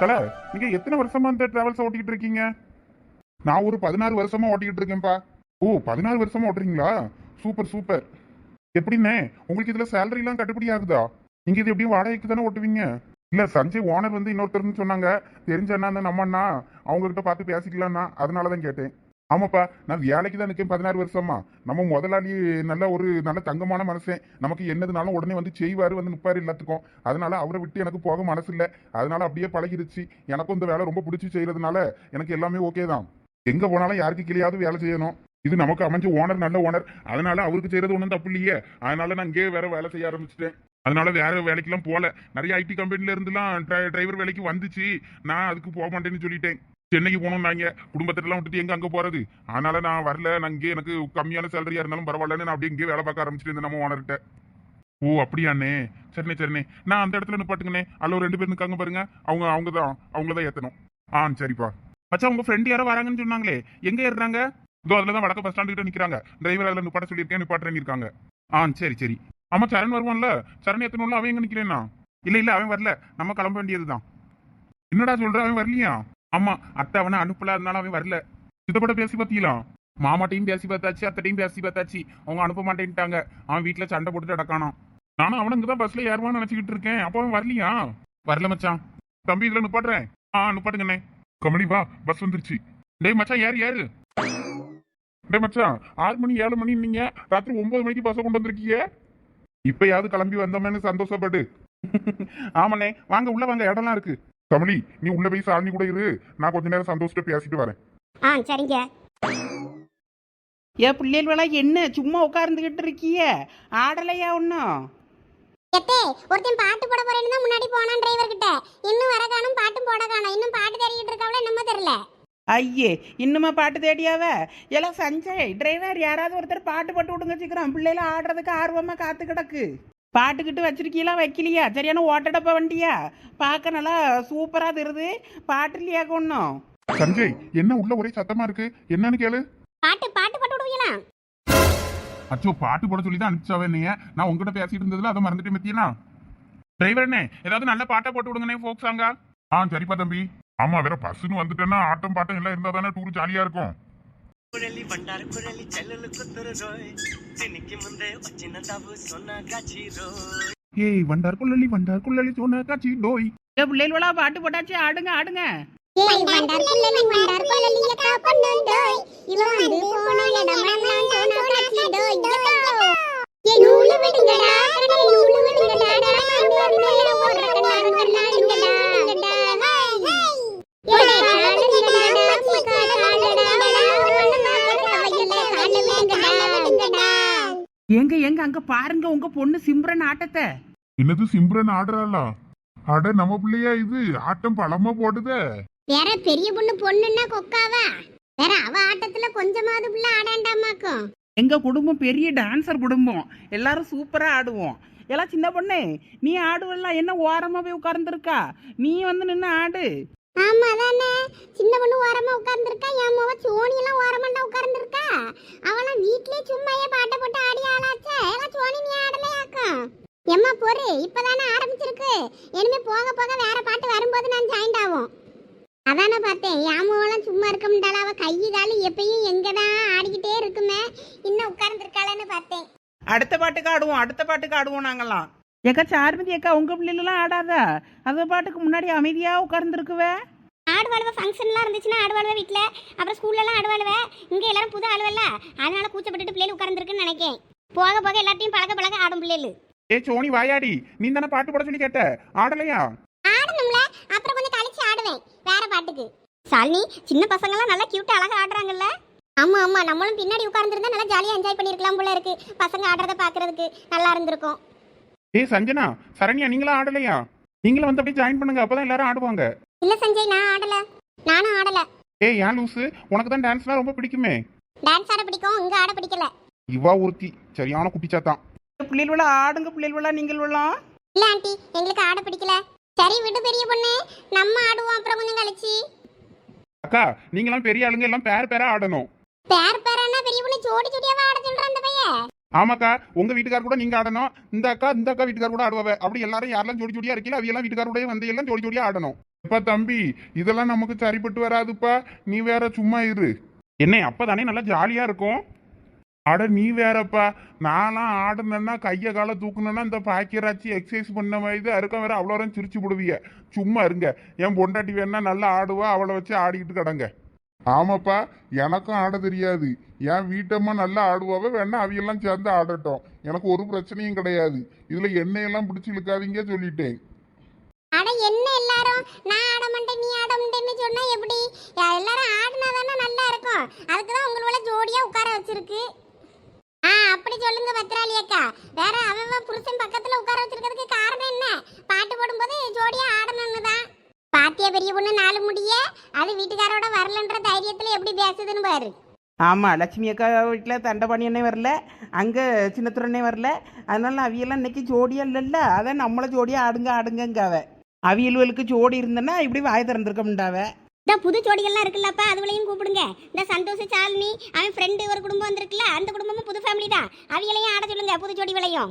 தல நீங்க எத்தனை வருஷமா இந்த டிராவல்ஸ் ஓட்டிக்கிட்டு இருக்கீங்க? நான் ஒரு பதினாறு வருஷமா ஓட்டிக்கிட்டு இருக்கேன்ப்பா. ஓ பதினாறு வருஷமா ஓட்டுறீங்களா? Super super. எப்படின்னே உங்களுக்கு இதுல சேலரி எல்லாம் கட்டுப்படி ஆகுதா? நீங்க இது எப்படியும் வாடகைக்கு தானே ஓட்டுவீங்க? இல்ல சஞ்சய் ஓனர் வந்து இன்னொருத்தர்னு சொன்னாங்க. தெரிஞ்ச அண்ணா அந்த நம்ம அண்ணா. அவங்க கிட்ட பார்த்து பேசிக்கலாம்னா அதனாலதான் கேட்டேன். ஆமாப்பா நான் வேலைக்கு தான் நிற்கேன் பதினாறு வருஷமா. நம்ம முதலாளி நல்ல ஒரு நல்ல தங்கமான மனுஷன் நமக்கு என்னதுனாலும் உடனே வந்து செய்வார் வந்து நிற்பார் எல்லாத்துக்கும். அதனால அவரை விட்டு எனக்கு போக மனசு இல்லை அதனால அப்படியே பழகிருச்சு. எனக்கும் இந்த வேலை ரொம்ப பிடிச்சி செய்யறதுனால எனக்கு எல்லாமே ஓகே தான். எங்க போனாலும் யாருக்கு கிளியாவது வேலை செய்யணும். இது நமக்கு அமைஞ்ச ஓனர் நல்ல ஓனர் அதனால அவருக்கு செய்யறது ஒன்றும் தப்பு இல்லையே. அதனால நான் இங்கேயே வேற வேலை செய்ய ஆரம்பிச்சிட்டேன். அதனால வேற வேலைக்கெல்லாம் போல. நிறைய ஐடி கம்பெனில இருந்துலாம் டிரைவர் வேலைக்கு வந்துச்சு. நான் அதுக்கு போக மாட்டேன்னு சொல்லிட்டேன். சென்னைக்கு போகணும்னாங்க. குடும்பத்திட்டலாம் விட்டுட்டு எங்க அங்க போறது? அதனால நான் வரல. நான் இங்கே எனக்கு கம்மியான சேலரியா இருந்தாலும் பரவாயில்லன்னு நான் அப்படியே இங்கே வேலை பார்க்க ஆரம்பிச்சிட்டு நம்ம ஓனர்கிட்ட ஓ அப்படியாண்ணே. சரிண்ணே சரிண்ணே. நான் அந்த இடத்துல நிப்பாட்டுங்கண்ணே. அதில் ஒரு ரெண்டு பேர் நிற்காங்க பாருங்க. அவங்க அவங்க தான். அவங்கள தான் ஏற்றணும் ஆ சரிப்பா. மச்சா உங்க ஃப்ரெண்டு யாரோ வராங்கன்னு சொன்னாங்களே. எங்க ஏறுறாங்க? இதோ அதில் தான் வடக்கு பஸ் ஸ்டாண்டு கிட்ட நிற்கிறாங்க டிரைவர் அதில் நிப்பாட்ட சொல்லியிருக்கேன். நிப்பாட்டுறேன்னு இருக்காங்க. ஆ சரி சரி. ஆமாம் சரண் வருவான்ல. சரண் ஏற்றணும்ல அவன் எங்கே நிற்கிறேன்னா இல்லை இல்லை அவன் வரல. நம்ம கிளம்ப வேண்டியதுதான். என்னடா சொல்கிற அவன் வரலையா? ஆமா அத்தை அவனை அனுப்பல அதனால அவன் வரல. சித்தப்பட பேசி பார்த்தீங்களா மாமாட்டையும் பேசி பார்த்தாச்சு அத்தையும் பேசி பார்த்தாச்சு. அவங்க அனுப்ப மாட்டேன்ட்டாங்க. அவன் வீட்டுல சண்டை போட்டு அடக்கானான் நானும் அவனுக்கு தான் பஸ்ல ஏறுவான்னு நினைச்சுக்கிட்டு இருக்கேன். அப்போ அவன் வரலையா? வரல மச்சான். தம்பி இதுல நிப்பாட்டுறேன். ஆ நிப்பாட்டுங்கண்ணே கமலி வா பஸ் வந்துருச்சு. டேய் மச்சான் ஏறு ஏறு. டேய் மச்சான் ஆறு மணி ஏழு மணி நீங்க? ராத்திரி ஒன்பது மணிக்கு பஸ்ஸை கொண்டு வந்திருக்கீங்க? இப்பயாவது கிளம்பி வந்தோமேனு சந்தோஷப்படு. ஆமாண்ணே வாங்க உள்ள வாங்க இடம்லாம் இருக்கு. கமலி நீ உள்ள போய் சாமி கூட இரு. நான் கொஞ்ச நேரம் சந்தோஷத்தை பேசிட்டு வரேன். ஆ சரிங்க. ஏ பிள்ளைகளா என்ன? சும்மா உட்கார்ந்துகிட்டு இருக்கிய. ஆடலையா ஒன்றும் எத்தே ஒருத்தன் பாட்டு போட போறேன்னு தான் முன்னாடி போனான் டிரைவர் கிட்ட. இன்னும் வர காணும் பாட்டும் போட காணும். இன்னும் பாட்டு தேடிக்கிட்டு இருக்காவல என்னமோ தெரியல. ஐயே இன்னுமா பாட்டு தேடியாவ? எல்லாம் சஞ்சய் டிரைவர் யாராவது ஒருத்தர் பாட்டு போட்டு விடுங்க சீக்கிரம். பிள்ளைல ஆடுறதுக்கு ஆர்வமா காத்து கிடக்கு. பாட்டுக்கிட்டு வச்சிருக்கீங்களா? வைக்கலையா? சரியான ஓட்டடப்ப வண்டியா? பார்க்க நல்லா சூப்பரா தருது பாட்டு இல்லையா ஒன்றும் சஞ்சய் என்ன உள்ள ஒரே சத்தமா இருக்கு? என்னன்னு கேளு. பாட்டு பாட்டு போட்டு விடுவீங்களா? அச்சோ பாட்டு போட சொல்லி தான் அனுப்பிச்சாவே நீ நான் உங்ககிட்ட பேசிட்டு இருந்ததுல அதை மறந்துட்டு மத்தியனா டிரைவர்னே ஏதாவது நல்ல பாட்டை போட்டு விடுங்கண்ணே ஃபோக் சாங்கா ஆ? சரிப்பா தம்பி. ஆமா வேற பஸ்ஸுன்னு வந்துட்டேன்னா ஆட்டம் பாட்டம் எல்லாம் இருந்தா தானே டூர் ஜாலியா இருக்கும். ಕುರಲಿ ಬಂಡಾರ ಕುರಲಿ ಚೆಲ್ಲಲು ಕುತ್ತರು ರೋಯ್ ದಿನಕ್ಕೆ ಮುಂದೆ ವಚ್ಚಿನ ತಾವು ಸೊನ್ನ ಕಾಚಿರೋ ஏய் வண்டார் குள்ளலி வண்டார் குள்ளலி சோனா காச்சி டோய் பிள்ளைகளா பாட்டு போட்டாச்சு ஆடுங்க ஆடுங்க. ஏய் வண்டார் குள்ளலி வண்டார் குள்ளலி பாருங்க உங்க பொண்ணு சிம்ரன் ஆட்டத்தை. என்னது சிம்ரன் ஆடுறாளா? அட நம்ம பிள்ளையா இது? ஆட்டம் பழமா போடுதே. வேற பெரிய பொண்ணு பொண்ணுன்னா கொக்காவா? வேற அவ ஆட்டத்துல கொஞ்சமாவது புள்ள ஆடாண்டாமாக்கும். எங்க குடும்பம் பெரிய டான்சர் குடும்பம். எல்லாரும் சூப்பரா ஆடுவோம். எல்லாம் சின்ன பொண்ணு நீ ஆடுவல்ல என்ன ஓரமா போய் உட்கார்ந்துருக்கா? நீ வந்து நின்று ஆடு. ஆமா அதானே. சின்ன பொண்ணு ஓரமா உட்கார்ந்துருக்கா என் மவ சோனி எல்லாம் ஓரமாண்டா உட்கார்ந்துருக்கா? அவளாம் வீட்லயே சும்மாயே பாட்டை போட்டு ஆடி ஆளாச்சே எல்லாம் சோனி நீ ஆடலையாக்கும் எம்மா பொறு இப்பதானே ஆரம்பிச்சிருக்கு. இனிமே போக போக வேற பாட்டு வரும்போது நான் ஜாயிண்ட் ஆகும் அதானே பார்த்தேன் யாமவெல்லாம் சும்மா இருக்க முடியால அவ கை காலு எப்பயும் எங்கதான் ஆடிக்கிட்டே இருக்குமே. இன்னும் உட்கார்ந்துருக்காளன்னு பார்த்தேன். அடுத்த பாட்டுக்கு ஆடுவோம் அடுத்த பாட்டுக்கு ஆடுவோம் நாங்கெல்லாம். ஏக்கா சார்மதி அக்கா உங்க பிள்ளைலாம் ஆடாதா. அந்த பாட்டுக்கு முன்னாடி அமைதியா உட்கார்ந்துருக்குவே. ஆடுவாழ்வ ஃபங்க்ஷன்லாம் இருந்துச்சுன்னா ஆடுவாழ்வ வீட்டில் அப்புறம் ஸ்கூல்லலாம் ஆடுவாழ்வ இங்கே எல்லாரும் புது ஆளுவல்ல. அதனால கூச்சப்பட்டுட்டு பிள்ளைகள் உட்கார்ந்துருக்குன்னு நினைக்கேன். போக போக எல்லாத்தையும் பழக பழக ஆடும் பிள்ளைகள். ஏ சோனி வாயாடி. நீ தானே பாட்டு போட சொல்லி கேட்ட. ஆடலையா? ஆடணும்ல. அப்புறம் கொஞ்சம் கழிச்சு ஆடுவேன். வேற பாட்டுக்கு. சாலினி சின்ன பசங்கலாம் நல்லா கியூட்டா அழகா ஆடுறாங்கல்ல? ஆமா ஆமா. நம்மளும் பின்னாடி உட்கார்ந்துருந்தா நல்லா ஜாலியா என்ஜாய் பண்ணிருக்கலாம் போல இருக்கு. பசங்க ஆடுறத பாக்குறதுக்கு நல்லா இருந்திருக்கும். ஏய் சஞ்சனா சரண்யா நீங்களும் ஆடலையா? நீங்களும் வந்து அப்படியே ஜாயின் பண்ணுங்க. அப்பதான் எல்லாரும் ஆடுவாங்க. இல்ல சஞ்சய் நான் ஆடல. நானும் ஆடல. ஏய் ஏன் லூசு? உனக்கு தான் டான்ஸ்லாம் ரொம்ப பிடிக்குமே. டான்ஸ் ஆட பிடிக்கும் இங்க ஆட பிடிக்கல. இவா ஒருத்தி சரியான குட்டிச்சாத்தான் பிள்ளைகளா ஆடுங்க பிள்ளைகளா நீங்கள் விழலாம் இல்ல ஆண்டி எங்களுக்கு ஆட பிடிக்கல. சரி விடு பெரிய பொண்ணு. நம்ம ஆடுவோம் அப்புறம் கொஞ்சம் கழிச்சு. அக்கா நீங்களாம் பெரிய ஆளுங்க எல்லாம் பேர் பேரா ஆடணும். பேர் பேரானா பெரிய பொண்ணு ஜோடி ஜோடியாவா ஆட சொல்றான் அந்த பையன்? ஆமாக்கா உங்க வீட்டுக்கார் கூட நீங்க ஆடணும். இந்த அக்கா இந்த அக்கா வீட்டுக்கார் கூட ஆடுவாங்க அப்படி எல்லாரும் யாரெல்லாம் ஜோடி ஜோடியா இருக்கீங்களோ அவங்க எல்லாம் வீட்டுக்காரோடய வந்து எல்லாம் ஜோடி ஜோடியா ஆடணும். இப்ப தம்பி இதெல்லாம் நமக்கு சரிப்பட்டு வராதுப்பா. நீ வேற சும்மா இரு. என்ன அப்பதானே நல்லா ஜாலியா இருக்கும். அட நீ வேறப்பா நான்லாம் ஆடுனேன்னா கையை காலை தூக்குனேன்னா இந்த பாக்கியராச்சி எக்ஸசைஸ் பண்ண மாதிரி தான் இருக்க வேற. அவ்வளோ நேரம் சிரிச்சு விடுவீங்க சும்மா இருங்க. என் பொண்டாட்டி வேணா நல்லா ஆடுவா அவளை வச்சு ஆடிக்கிட்டு கிடங்க. ஆமாப்பா எனக்கும் ஆட தெரியாது. என் வீட்டம்மா நல்லா ஆடுவாவே வேணா அவையெல்லாம் சேர்ந்து ஆடட்டும். எனக்கு ஒரு பிரச்சனையும் கிடையாது. இதுல எண்ணெயெல்லாம் பிடிச்சி இழுக்காதீங்க சொல்லிட்டேன். அட என்ன எல்லாரும்? நான் ஆட மாட்டேன் நீ ஆட மாட்டேன்னு சொன்னா எப்படி? எல்லாரும் ஆடினா தானே நல்லா இருக்கும். அதுக்கு தான் உங்களோட ஜோடியா உட்கார வச்சிருக்கு. ஆ அப்படி சொல்லுங்க பத்ராளி அக்கா. வேற அவன் புருஷன் பக்கத்துல உட்கார வச்சிருக்கிறதுக்கு காரணம் என்ன? பாட்டு போடும்போது ஜோடியா ஆடணும்னு தான் பாத்தியா பெரிய பொண்ணு நாலு முடிய அது வீட்டுக்காரோட வரலன்ற தைரியத்துல எப்படி பேசுதுன்னு பாரு. ஆமாம் லட்சுமி அக்கா வீட்டில் தண்டபாணி அண்ணே வரல அங்கே சின்னத்துறனே வரல. அதனால அவியெல்லாம் இன்னைக்கு ஜோடியா இல்லைல்ல அதான் நம்மளை ஜோடியாக ஆடுங்க ஆடுங்கங்காவ அவியல்வலுக்கு ஜோடி இருந்தேன்னா இப்படி வாய் திறந்திருக்க முடியாவ இந்த புது ஜோடிகள்லாம் இருக்குல்லப்பா அதுவளையும் கூப்பிடுங்க. இந்த சந்தோஷ் சாலினி அவன் ஃப்ரெண்டு ஒரு குடும்பம் வந்திருக்குல்ல அந்த குடும்பமும் புது ஃபேமிலி தான். அவியலையும் ஆட சொல்லுங்க புது ஜோடி விளையும்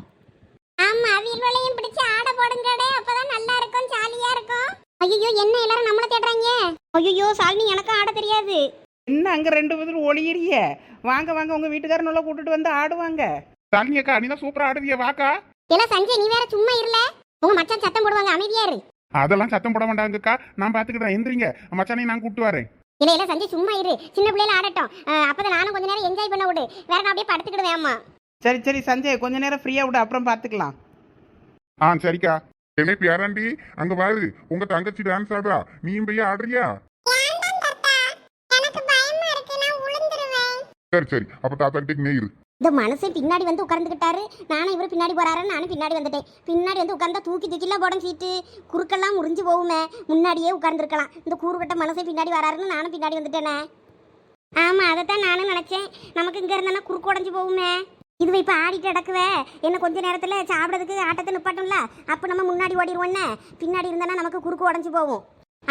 ஆமா அவியல் விளையும் பிடிச்சு ஆட போடுங்கடே அப்பதான் நல்லா இருக்கும் ஜாலியா இருக்கும். ஐயோ என்ன எல்லாரும் நம்மள தேடுறாங்க? ஐயோ சாலினி எனக்கும் ஆட தெரியாது. என்ன அங்கே ரெண்டு பேரும் ஒளியிறிய? வாங்க வாங்க உங்கள் வீட்டுக்காரனெல்லாம் கூட்டிட்டு வந்து ஆடுவாங்க. சாலினி அக்கா நீ தான் சூப்பரா ஆடுவிய வாக்கா. இல்ல சஞ்சய் நீ வேற சும்மா இருல உங்க மச்சான் சத்தம் போடுவாங்க அமைதியா இரு. அதெல்லாம் சத்தம் போட மாட்டாங்கக்கா. நான் பாத்துக்கிட்டேன் எந்திரிங்க. மச்சானை நான் கூப்பிட்டு வரேன். இல்ல இல்ல சஞ்சய் சும்மா இரு. சின்ன பிள்ளைல ஆடட்டும். அப்பதான் நானும் கொஞ்ச நேரம் என்ஜாய் பண்ண விடு. வேற நான் அப்படியே படுத்துக்கிடுவேன் அம்மா. சரி சரி சஞ்சய் கொஞ்ச நேரம் ஃப்ரீயாக விடு. அப்புறம் பார்த்துக்கலாம் ஆ சரிக்கா. என்ன பேராண்டி அங்க பாரு. உங்க தங்கச்சி டான்ஸ் ஆடுறா. நீயும் போய் ஆடுறியா? எனக்கு பயமா இருக்கு. நான் விழுந்துருவேன் சரி சரி. அப்ப தாத்தா கிட்டே நேரு இந்த மனுஷன் பின்னாடி வந்து உட்கார்ந்துக்கிட்டாரு நானும் இவர் பின்னாடி போறாருன்னு நானும் பின்னாடி வந்துட்டேன். பின்னாடி வந்து உட்கார்ந்தா தூக்கி தூக்கிலாம் போடும் சீட்டு. குறுக்கெல்லாம் முறிஞ்சு போகுமே. முன்னாடியே உட்கார்ந்துருக்கலாம். இந்த கூறுகட்ட மனுஷன் பின்னாடி வராருன்னு நானும் பின்னாடி வந்துட்டேனே. ஆமாம் அதைத்தான் நானும் நினச்சேன். நமக்கு இங்கே இருந்தா குறுக்கு உடஞ்சி போகுமே. இதுவே இப்போ ஆடிட்டு கிடக்குவே என்ன கொஞ்ச நேரத்தில் சாப்பிட்றதுக்கு ஆட்டத்தை நிப்பாட்டும்ல? அப்போ நம்ம முன்னாடி ஓடிடுவோன்னே பின்னாடி இருந்தானா நமக்கு குறுக்கு உடஞ்சி போகும்.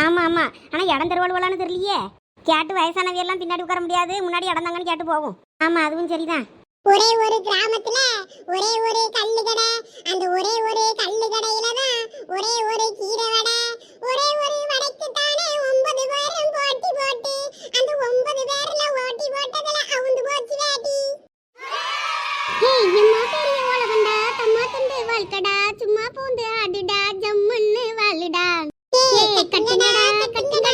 ஆமாம் ஆமாம் ஆனால் இடம் தருவாளுவலான்னு தெரியலையே. கேட்டு வயசானவையெல்லாம் பின்னாடி உட்கார முடியாது. முன்னாடி இடந்தாங்கன்னு கேட்டு போகும். ஆமாம் அதுவும் சரிதான். ஒரே ஒரு கிராமத்துல ஒரே ஒரு கல்லு கடை அந்த ஒரே ஒரு கல்லு கடையில தான் ஒரே ஒரு கீரை வடை. ஒரே ஒரு வடைக்கு தானே ஒன்பது பேரும் போட்டி போட்டு அந்த ஒன்பது பேர்ல ஓட்டி போட்டதுல அவுந்து போச்சு வேட்டி. ஏய் எம்மா பெரிய உலகண்டா தம்மா தந்து வாழ்க்கடா சும்மா பூந்து ஆடுடா ஜம்முன்னு வாழுடா. ஏய் கட்டுங்கடா கட்டுங்கடா.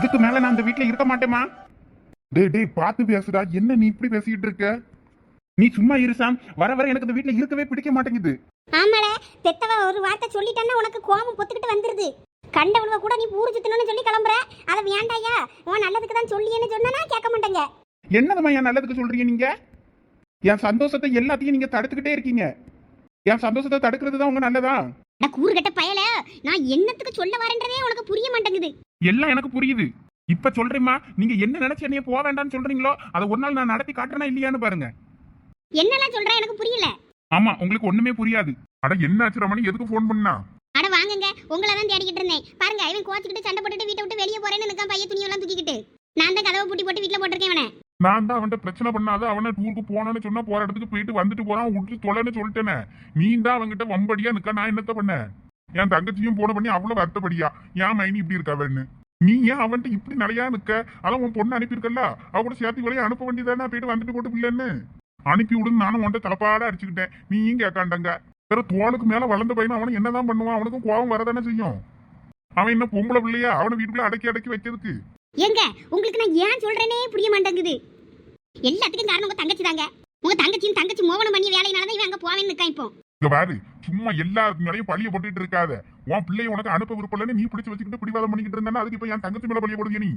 இதுக்கு மேல நான் அந்த வீட்ல இருக்க மாட்டேமா டேய் டேய் பார்த்து பேசுடா. என்ன நீ இப்படி பேசிக்கிட்டு இருக்க? நீ சும்மா இரு சாம். வர வர எனக்கு இந்த வீட்ல இருக்கவே பிடிக்க மாட்டேங்குது. ஆமால பெத்தவ ஒரு வார்த்தை சொல்லிட்டான்னா உனக்கு கோபம் பொத்துக்கிட்டு வந்துருது. கண்டவளுவ கூட நீ ஊரு சுத்தணும்னு சொல்லி கிளம்புற. அதை வேண்டாயா? உன் நல்லதுக்கு தான் சொல்லியேன்னு சொன்னா கேட்க மாட்டேங்க. என்னதும்மா என் நல்லதுக்கு சொல்றீங்க நீங்க? என் சந்தோஷத்தை எல்லாத்தையும் நீங்க தடுத்துக்கிட்டே இருக்கீங்க. என் சந்தோஷத்தை தடுக்கிறது தான் உங்க நல்லதா? நான் கூறுகட்ட பயல. நான் என்னத்துக்கு சொல்ல வரேன்றதே உனக்கு புரிய மாட்டேங்குது. எல்லாம் எனக்கு புரியுது. இப்ப சொல்றேம்மா நீங்க என்ன நினைச்சு என்னைய போக வேண்டாம்னு சொல்றீங்களோ அதை ஒரு நாள் நான் நடத்தி காட்டுறேனா இல்லையான்னு பாருங்க. என்னெல்லாம் சொல்ற எனக்கு புரியல. ஆமா உங்களுக்கு ஒண்ணுமே புரியாது. அட என்ன ஆச்சு ரமணி எதுக்கு ஃபோன் பண்ணா? அட வாங்குங்க. உங்களை தான் தேடிக்கிட்டு இருந்தேன். பாருங்க இவன் கோச்சிக்கிட்டு சண்டை போட்டுட்டு வீட்டை விட்டு வெளியே போறேன்னு நினைக்கான் பையன் துணியெல்லாம் தூக்கிக்கிட்டு. நான் தான் கதவை பூட்டி போட்டு வீட்டுல போட்டிருக்கேன் இவனை. நான் தான் அவன்கிட்ட பிரச்சனை பண்ணாத அவனை டூருக்கு போனான்னு சொன்னா போற இடத்துக்கு போயிட்டு வந்துட்டு போறான் விட்டு தொலைன்னு சொல்லிட்டேனே. நீ தான் அவன்கிட்ட வம்படியா நிக்க நான் என்னத்த பண்ணேன் என் தங்கச்சியும் போன பண்ணி அவ்வளவு வருத்தப்படியா? ஏன் மைனி இப்படி இருக்கவன்னு நீ ஏன் அவன்கிட்ட இப்படி நிறையா நிக்க? அதான் உன் பொண்ணு அனுப்பியிருக்கல அவ கூட சேர்த்து வரையும் அனுப்ப வேண்டியதானே போயிட்டு வந்துட்டு போட்டு பிள்ளைன்னு? அனுப்பி விடுன்னு நானும் உன்ட்ட தலைப்பாட அடிச்சுக்கிட்டேன். நீயும் கேட்காண்டங்க. வேற தோளுக்கு மேல வளர்ந்த பையன் அவனை என்னதான் பண்ணுவான்? அவனுக்கும் கோபம் வரதானே செய்யும். அவன் என்ன பொம்பளை பிள்ளையா? அவனை வீட்டுக்குள்ள அடக்கி அடக்கி வைக்கிறதுக்கு. ஏங்க உங்களுக்கு நான் ஏன் சொல்றேனே புரிய மாட்டேங்குது. எல்லாத்துக்கும் காரணம் உங்க தங்கச்சி தாங்க. உங்க தங்கச்சியும் தங்கச்சி மோகனம் பண்ணி வேலையினால தான் இவன் அங்க போவேன்னு நிக்கான் இப்போ. இங்க பாரு சும்மா எல்லாருக்கு மேலயும் பழிய போட்டுட்டு இருக்காத. உன் பிள்ளைய உனக்கு அனுப்ப விருப்பம் இல்லைன்னு நீ பிடிச்சு வச்சுக்கிட்டு பிடிவாதம் பண்ணிக்கிட்டு இருந்தா அதுக்கு இப்ப என் தங்கச்சி மேல பழிய போடுவிய நீ?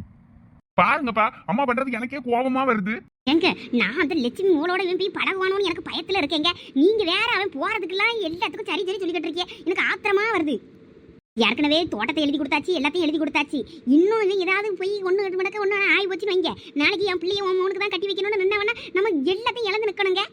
பாருங்கப்பா அம்மா பண்றது எனக்கே கோபமா வருது. ஏங்க நான் அந்த லட்சுமி மூளோட இவன் போய் பழகுவானோன்னு எனக்கு பயத்துல இருக்கேங்க. நீங்க வேற அவன் போறதுக்கெல்லாம் எல்லாத்துக்கும் சரி சரி சொல்லிக்கிட்டு இருக்கீங்க. எனக்கு ஆத்திரமா வருது. ஏற்கனவே தோட்டத்தை எழுதி கொடுத்தாச்சு எல்லாத்தையும் எழுதி கொடுத்தாச்சு. இன்னும் இவன் ஏதாவது போய் ஒன்று ரெண்டு மடக்க ஒன்று ஆகி போச்சுன்னு வைங்க. நாளைக்கு என் பிள்ளைய உன் மோனுக்கு தான் கட்டி வைக்கணும்னு நின்னவனா நம்ம எல்லாத்தையும் இழந்து நிற்கணுங்க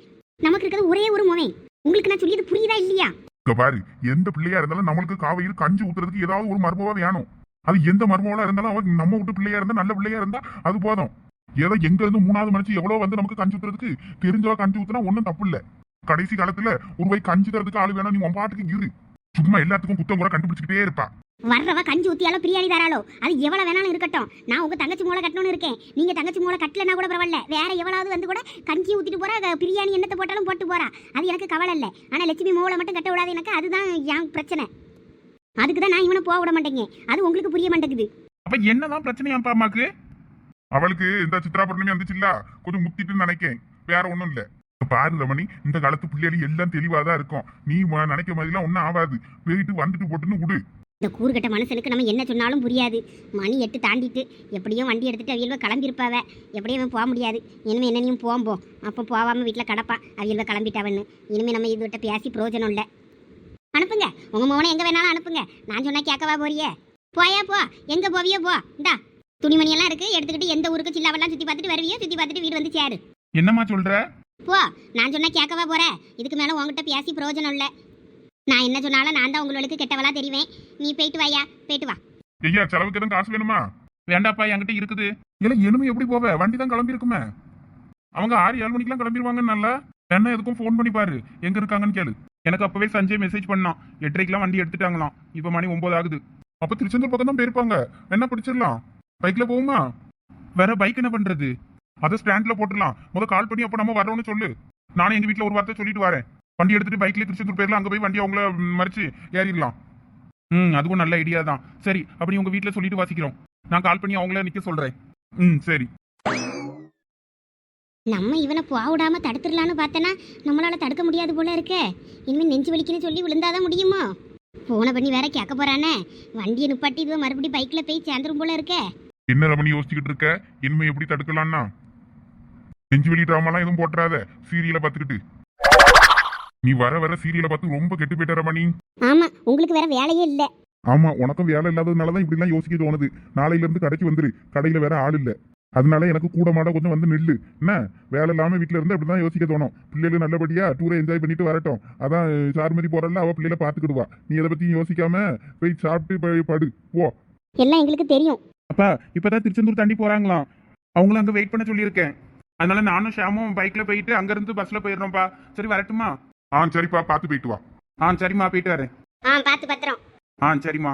நமக்கு இருக்கிறது ஒரே ஒரு மோவன் உங்களுக்கு நான் சொல்லியது புரியுதா இல்லையா? இங்க பாரு எந்த பிள்ளையா இருந்தாலும் நம்மளுக்கு காவையில் கஞ்சி ஊத்துறதுக்கு ஏதாவது ஒரு மர்மவா வேணும். அது எந்த மர்மவளா இருந்தாலும் அவன் நம்ம வீட்டு பிள்ளையா இருந்தா நல்ல பிள்ளையா இருந்தா அது போதும். ஏதோ எங்க இருந்து மூணாவது மனுச்சு எவ்வளவு வந்து நமக்கு கஞ்சி ஊத்துறதுக்கு தெரிஞ்சவா கஞ்சி ஊத்துனா ஒன்றும் தப்பு இல்லை. கடைசி காலத்துல ஒரு போய் கஞ்சி தரதுக்கு ஆள் வேணும் நீ உன் பாட்டுக்கு இரு. சும்மா எல்லாத்துக்கும் குத்தம் குறை கண்டுபிடிச்சுக்கிட்டே இருப்பா. வர்றவ கஞ்சி ஊத்தியாலோ பிரியாணி தாராளோ அது எவ்வளவு வேணாலும் இருக்கட்டும். நான் உங்க தங்கச்சி மூளை கட்டணும்னு இருக்கேன். நீங்க தங்கச்சி மூளை கட்டலனா கூட பரவாயில்ல. வேற எவ்வளவு வந்து கூட கஞ்சி ஊத்திட்டு போறா பிரியாணி என்னத்தை போட்டாலும் போட்டு போறா. அது எனக்கு கவலை இல்லை. ஆனா லட்சுமி மூளை மட்டும் கட்ட விடாது எனக்கு அதுதான் என் பிரச்சனை. அதுக்கு தான் நான் இவனை போக விட மாட்டேங்க. அது உங்களுக்கு புரிய மாட்டேங்குது. அப்ப என்னதான் பிரச்சனையாப்பா அம்மாக்கு? அவளுக்கு இந்த சித்ரா பௌர்ணமி வந்துச்சுல்ல? கொஞ்சம் முத்திட்டுன்னு நினைக்கேன். வேற ஒண்ணும் இல்ல. பாரு ரமணி இந்த காலத்து பிள்ளைகள் எல்லாம் தெளிவாதான் இருக்கும். நீ நினைக்கிற மாதிரிலாம் ஒன்றும் ஆகாது போயிட்டு வந்துட்டு போட்டுன்னு விடு இந்த கூறுகட்ட மனுஷனுக்கு நம்ம என்ன சொன்னாலும் புரியாது. மணி எட்டு தாண்டிட்டு எப்படியும் வண்டி எடுத்துட்டு அவியல்வ கிளம்பியிருப்பாவ. எப்படியும் போக முடியாது. இனிமே என்னனையும் போம்போம் அப்போ போகாம வீட்டில் கிடப்பான் அவியல்வ கிளம்பிட்டவன்னு. இனிமே நம்ம இது விட்ட பேசி பிரயோஜனம் இல்லை. அனுப்புங்க. உங்க மோனை எங்க வேணாலும் அனுப்புங்க. நான் சொன்னா கேட்கவா போறியே? போயா போ. எங்க போவியோ போ. இந்தா. துணிமணி எல்லாம் இருக்கு. எடுத்துக்கிட்டு எந்த ஊருக்கு சில்லாவெல்லாம் சுத்தி பார்த்துட்டு வருவியோ? சுத்தி பார்த்துட்டு வீடு வந்து சேரு. என்னம்மா சொல்ற? போ நான் சொன்னா கேட்கவா போற? இதுக்கு மேல உன்கிட்ட பேசி பிரயோஜனம் இல்லை. நான் என்ன சொன்னாலும் நான் தான் உங்களுக்கு கெட்டவளா தெரிவேன். நீ போயிட்டு வாயா போயிட்டு வா. ஐயா செலவுக்கு எதுவும் காசு வேணுமா? வேண்டாப்பா என்கிட்ட இருக்குது. இல்ல எலும்பு எப்படி போவ? வண்டி தான் கிளம்பி இருக்குமே அவங்க ஆறு ஏழு மணிக்கெல்லாம் கிளம்பிடுவாங்க நல்லா என்ன எதுக்கும் ஃபோன் பண்ணி பாரு. எங்க இருக்காங்கன்னு கேளு. எனக்கு அப்பவே சஞ்சய் மெசேஜ் பண்ணான். எட்டரைக்கெல்லாம் வண்டி எடுத்துட்டாங்களாம். இப்ப மணி ஒன்பது ஆகுது. அப்ப திருச்செந்தூர் பக்கம் தான் போயிருப்பாங்க. என்ன பிடிச்சிடலாம். பைக்ல போகுமா வேற பைக் என்ன பண்றது? அதை ஸ்டாண்ட்ல போட்டுடலாம். முத கால் பண்ணி அப்ப நம்ம வரோம்னு சொல்லு. நானும் எங்க வீட்ல ஒரு வார்த்தை சொல்லிட்டு வரேன். வண்டி எடுத்துட்டு பைக்ல திருச்செந்தூர் போயிடலாம் அங்க போய் வண்டி அவங்கள மறிச்சு ஏறிடலாம். ம் அதுவும் நல்ல ஐடியா தான். சரி அப்படி உங்க வீட்ல சொல்லிட்டு வாசிக்கிறோம். நான் கால் பண்ணி அவங்கள நிக்க சொல்றேன். ம் சரி. நம்ம இவனை போக விடாம தடுத்துடலான்னு பார்த்தனா நம்மளால தடுக்க முடியாது போல இருக்கே. இனிமே நெஞ்சு வலிக்குன்னு சொல்லி விழுந்தாதான் முடியுமோ? போன பண்ணி வேற கேட்க போறானே. வண்டியை நிப்பாட்டி இதுவோ மறுபடியும் பைக்ல போய் சேர்ந்துரும் போல இருக்கே. என்ன ரமணி யோசிச்சுக்கிட்டு இருக்க? இனிமே எப்படி தடுக்கலாம்னா நெஞ்சு வெளி டிராமாலாம் எதுவும் போட்டுறாத. சீரியலை பார்த்துக்கிட்டு. நீ வர வர சீரியலை பார்த்து ரொம்ப கெட்டு போயிட்ட ரமணி. ஆமா உங்களுக்கு வேற வேலையே இல்ல. ஆமா உனக்கும் வேலை இல்லாததுனாலதான் இப்படி எல்லாம் யோசிக்க தோணுது. நாளையில இருந்து கடைக்கு வந்துரு. கடையில வேற ஆள் இல்ல. அதனால எனக்கு கூட மாட கொஞ்சம் வந்து நில்லு. என்ன? வேலை இல்லாம வீட்டுல இருந்து அப்படிதான் யோசிக்க தோணும். பிள்ளைகள் நல்லபடியா டூரை என்ஜாய் பண்ணிட்டு வரட்டும். அதான் சார்மதி போறல அவ பிள்ளைகளை பாத்துக்கிடுவா நீ எதை பத்தியும் யோசிக்காம போய் சாப்பிட்டு போய் படு. போ. எல்லாம் எங்களுக்கு தெரியும். அப்பா இப்பதான் திருச்செந்தூர் தாண்டி போறாங்களாம். அவங்களும் அங்க வெயிட் பண்ண சொல்லியிருக்கேன். அதனால நானும் ஷாமும் பைக்ல போயிட்டு அங்க இருந்து பஸ்ல போயிடுறோம்ப்பா. சரி வரட்டுமா? ஆ சரிப்பா பாத்து போயிட்டு வா. ஆ சரிம்மா போயிட்டு வரேன். ஆ பார்த்து பத்திரம். ஆ சரிம்மா.